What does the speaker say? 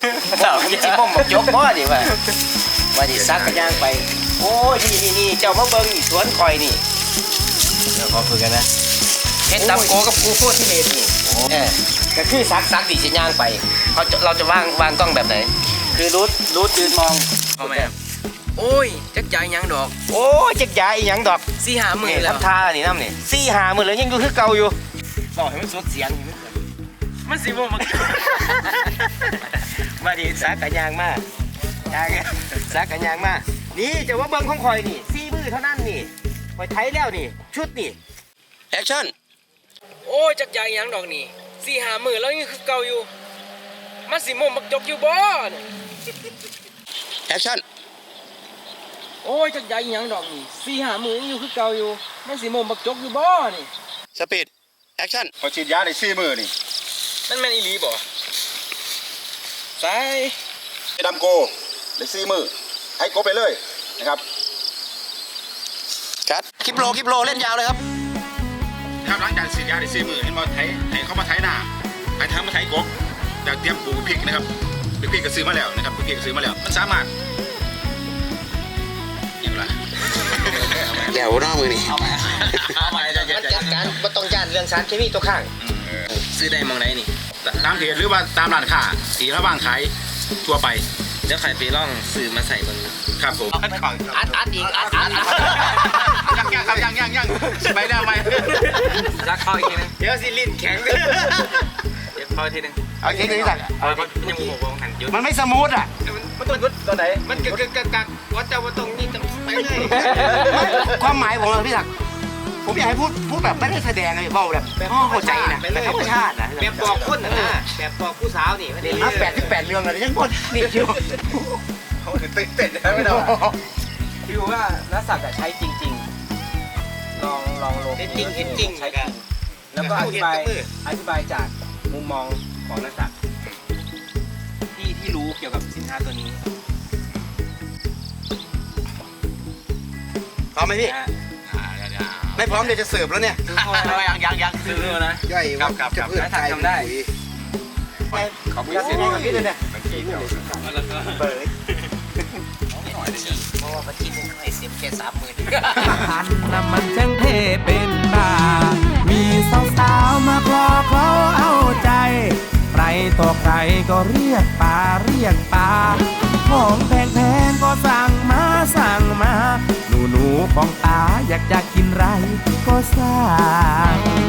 เอาสิบ่มบอกยกบ่นี่ว่าว่าสิซักกันย่างไป โอ้ยนี่นี่นี่เจ้ามาเบิ่งนี่สวนคอยนี่เดี๋ยวขอฝึกกันนะเฮ็ดตำโกกับกูโคตรที่เฮ็ดนี่เออก็คือซักซักดิสิย่างไปเขาจะเราจะวางวางกล้องแบบไหน คือรูดรูดยืนมองพ่อแม่โอ้ยจักจ่ายหยังดอกโอ้ยจักยายอีหยังดอกสี่หาหมื่นนี่แล้วทำท่านี่น้ำนี่สี่หาหมื่นแล้วยังอยู่คือเก่าอยู่บอกให้มันสุดเสียงให้มัน เกิดมันสิบ่มามาดิสากกันยางมากยางสากกันยางมากนี่จะว่าเบิ้งของคอยนี่สี่มือเท่านั้นนี่คอยไทยแล้วนี่ ชุดนี่แอคชั่นโอ้ยจักจ่ายหยังดอกนี่สี่หาหมื่นแล้วยังคือเก่าอยู่มันสิบ่มักจกอยู่บ่นี่แอคชั่นโอ้ยจักจ่ายหยังดอกนี่สี่หาหมื่นยังอยู่คือเก่าอยู่มันสิบ่มักจกอยู่บ่นี่สปีดแอคชั่นพอฉีดยาได้สี่มือนี่ มันแม่นอีหลีบ่ใส่ไอ้ดำโกได้สี่มือ ให้โกไปเลยนะครับครับคลิปโลคลิปโลเล่นยาวเลยครับครับหลังจากฉีดยาได้สี่มือเห็นบอไทยให้เขามาไทยหน้าไอ้ทางมาไทยกบจากเตรียมปลูกพริกนะครับพริกก็ซื้อมาแล้วนะครับพริกก็ซื้อมาแล้ว มันสามารถอย่างไรแก้วน้ามือนี่เอาไปเอาไปจะมันจัดการมันต้องย่านเรื่องสารเคมีตัวข้าง ซื้อได้มองไหนนี่ตามเพจหรือว่าตามร้านค้าที่ระว่างขายทั่วไปเดี๋ยวใครไปล่องซื้อมาใส่เบิ่งครับผมอัดอัดอีกอัดอัดอัดยังยังครับยังยังยังไปแล้วไหมจักเข้าอีกทีนึงเดี๋ยวสิลิ้นแข็งเดี๋ยวเข้าอีกทีนึงเอาเทคนิคสั่งเอายังบ่บ่หันหยุดมันไม่สมูทอะมันต้องยุดตัวไหนมันกึกกึกกักกักว่าเจ้าว่าตรงนี้ต้องไปเลยความหมายผมอะพี่ศักดิ์ ผมอยากให้พูดพูดแบบไม่ได้แสดงเลยเบาแบบห้องหัวใจนะแบบธรรมชาตินะแบบบอกคนนะแบบบอกผู้สาวนี่เดี๋ยวนะแปดที่แปดเรื่องเลยยังพูดนี่ชิวตื่นเต้นนะไม่ต้องพี่ว่านักสักอะใช้จริง ๆ ลองลองลงเห็นจริงเห็นจริงใช้จริงแล้วก็อธิบายอธิบายจากมุมมองของนักสักที่ที่รู้เกี่ยวกับสินค้าตัวนี้พร้อมไหมพี่นะฮะ ไม่พร้อมเดี๋ยวจะเสิร์ฟแล้วเนี่ยยังยังยังซื้อนะย่อยครับครับครับนักสักทำได้ขอบคุณเสียงกับพี่ด้วยเนี่ยเปิดเพราะว่าปฏิทินให้เสียบแค่สามหมื่นพันน้ำมันช่างเทเป็นบ้ามีสาวสาวๆมาคลอเคล้าเอาใจใครต่อใครก็เรียกป่าเรียกป่าของแพงๆก็สั่งมา ของตาอยากจะกินไรก็สั่ง